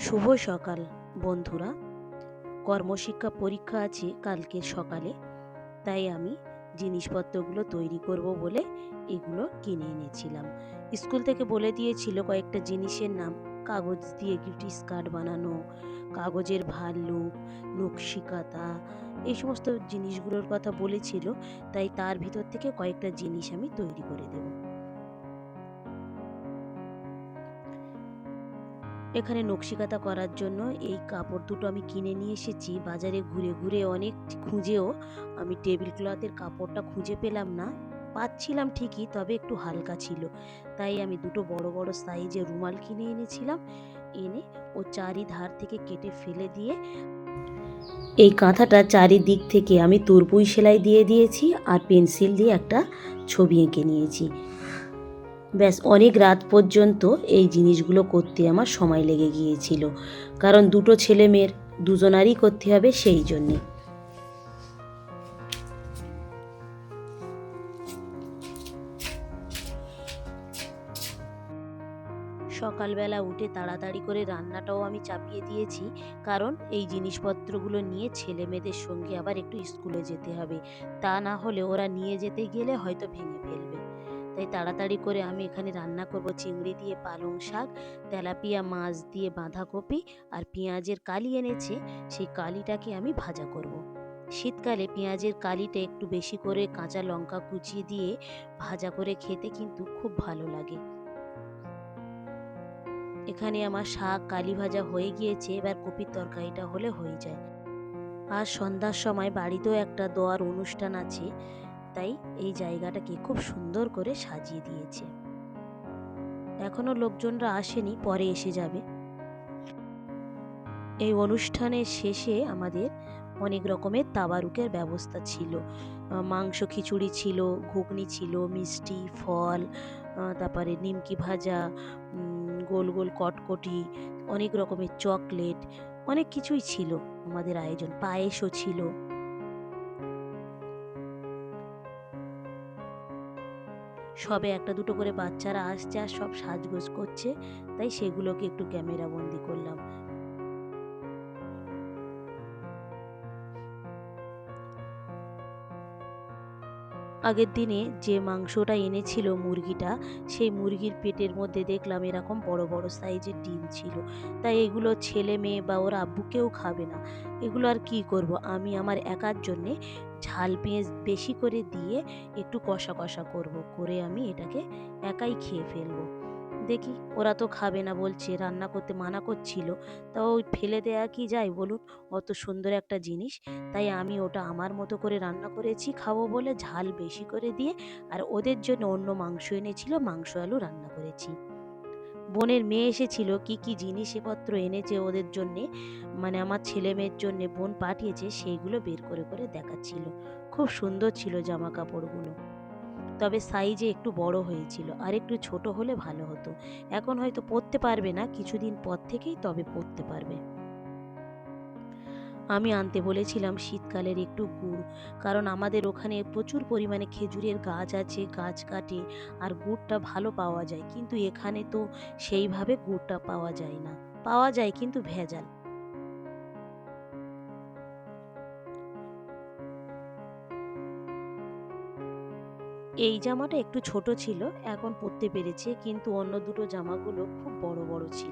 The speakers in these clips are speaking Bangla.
শুভ সকাল, বন্ধুরা। কর্মশিক্ষা পরীক্ষা আছে কালকে সকালে, তাই আমি জিনিসপত্রগুলো তৈরি করব বলে এগুলো কিনে এনেছিলাম। স্কুল থেকে বলে দিয়েছিল কয়েকটা জিনিসের নাম, কাগজ দিয়ে গিফট কার্ড বানানো, কাগজের ভাল্লুক, নকশিকাতা, এই সমস্ত জিনিসগুলোর কথা বলেছিল, তাই তার ভিতর থেকে কয়েকটা জিনিস আমি তৈরি করে দেবো। এখানে নকশিকাতা করার জন্য এই কাপড় দুটো আমি কিনে নিয়ে এসেছি। বাজারে ঘুরে ঘুরে অনেক খুঁজেও আমি টেবিল ক্লথের কাপড়টা খুঁজে পেলাম না। পাচ্ছিলাম ঠিকই, তবে একটু হালকা ছিল। তাই আমি দুটো বড় বড় সাইজের রুমাল কিনে এনেছিলাম। এনে ও চারিধার থেকে কেটে ফেলে দিয়ে এই কাঁথাটা চারিদিক থেকে আমি তুরপুই সেলাই দিয়ে দিয়েছি আর পেন্সিল দিয়ে একটা ছবি এঁকে নিয়েছি। ব্যাস, অনেক রাত পর্যন্ত এই জিনিসগুলো করতে আমার সময় লেগে গিয়েছিল। কারণ দুটো ছেলে মেয়ের দুজনারই করতে হবে সেই জন্যে। সকালবেলা উঠে তাড়াতাড়ি করে রান্নাটাও আমি চাপিয়ে দিয়েছি, কারণ এই জিনিসপত্রগুলো নিয়ে ছেলে মেয়েদের সঙ্গে আবার একটু স্কুলে যেতে হবে। তা না হলে ওরা নিয়ে যেতে গেলে হয়তো ভেঙে ফেলবে। তাই তাড়াতাড়ি করে আমি এখানে রান্না করব চিংড়ি দিয়ে পালং শাক, তেলাপিয়া মাছ দিয়ে বাঁধাকপি আর পেঁয়াজের কালি এনেছে, সেই কালিটাকে আমি ভাজা করব। শীতকালে পেঁয়াজের কালিটা একটু বেশি করে কাঁচা লঙ্কা কুচিয়ে দিয়ে ভাজা করে খেতে কিন্তু খুব ভালো লাগে এখানে আমার শাক কালি ভাজা হয়ে গিয়েছে, এবার কপির তরকারিটা হলে হয়ে যায় আর সন্ধ্যার সময় বাড়িতেও একটা দোয়ার অনুষ্ঠান আছে তাই এই জায়গাটাকে খুব সুন্দর করে সাজিয়ে দিয়েছে। এখনও লোকজনরা আসেনি, পরে এসে যাবে। এই অনুষ্ঠানের শেষে আমাদের অনেক রকমের তাবারুকের ব্যবস্থা ছিল। মাংস খিচুড়ি ছিল, ঘুগনি ছিল, মিষ্টি, ফল তারপরে নিমকি ভাজা গোল গোল কটকটি, অনেক রকমের চকলেট, অনেক কিছুই ছিল আমাদের আয়োজন। পায়েসও ছিল। সবে একটা দুটো করে বাচ্চারা আসছে আর সব সাজগোজ করছে, তাই সেগুলোকে একটু ক্যামেরা বন্দি করলাম। আগের দিনে যে মাংসটা এনেছিল মুরগিটা, সেই মুরগির পেটের মধ্যে দেখলাম এরকম বড় বড় সাইজের ডিম ছিল। তাই এগুলো ছেলে মেয়ে বা ওরা আব্বু কেউ খাবে না। এগুলো আর কি করব? আমি আমার একার জন্যে ঝাল পেঁয়াজ বেশি করে দিয়ে একটু কষা কষা করব। করে আমি এটাকে একাই খেয়ে ফেলব। দেখি ওরা তো খাবে না বলছে, রান্না করতে মানা করছিল। তাও ফেলে দেয়া কি যায় বলুন? অত সুন্দর একটা জিনিস। তাই আমি ওটা আমার মতো করে রান্না করেছি, খাব বলে ঝাল বেশি করে দিয়ে আর ওদের জন্য অন্য মাংস এনেছিল, মাংস আলু রান্না করেছি। বোনের মেয়ে এসেছিল, কি কি জিনিসপত্র এনেছে ওদের জন্যে? মানে আমার ছেলে মেয়ের জন্যে বোন পাঠিয়েছে, সেইগুলো বের করে করে দেখাচ্ছিল। খুব সুন্দর ছিল জামা কাপড়গুলো। তবে সাইজে একটু বড় হয়েছিল, আর একটু ছোট হলে ভালো হতো। এখন হয়তো পরতে পারবে না, কিছুদিন পর থেকেই তবে পরতে পারবে। আমি আনতে বলেছিলাম শীতকালের একটু গুড়, কারণ আমাদের ওখানে প্রচুর পরিমাণে খেজুরের গাছ আছে, গাছ কাটে, আর গুড়টা ভালো পাওয়া যায়। কিন্তু এখানে তো সেইভাবে গুড়টা পাওয়া যায় না। পাওয়া যায় কিন্তু ভেজাল। এই জামাটা একটু ছোট ছিল, এখন পরতে পেরেছে, কিন্তু অন্য দুটো জামাগুলো খুব বড় বড় ছিল।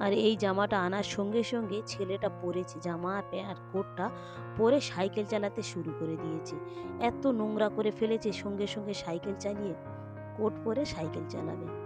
আর এই জামাটা আনার সঙ্গে সঙ্গে ছেলেটা পরেছে, জামা আর কোটটা পরে সাইকেল চালাতে শুরু করে দিয়েছে। এত নোংরা করে ফেলেছে, সঙ্গে সঙ্গে সাইকেল চালিয়ে কোট পরে সাইকেল চালাবে।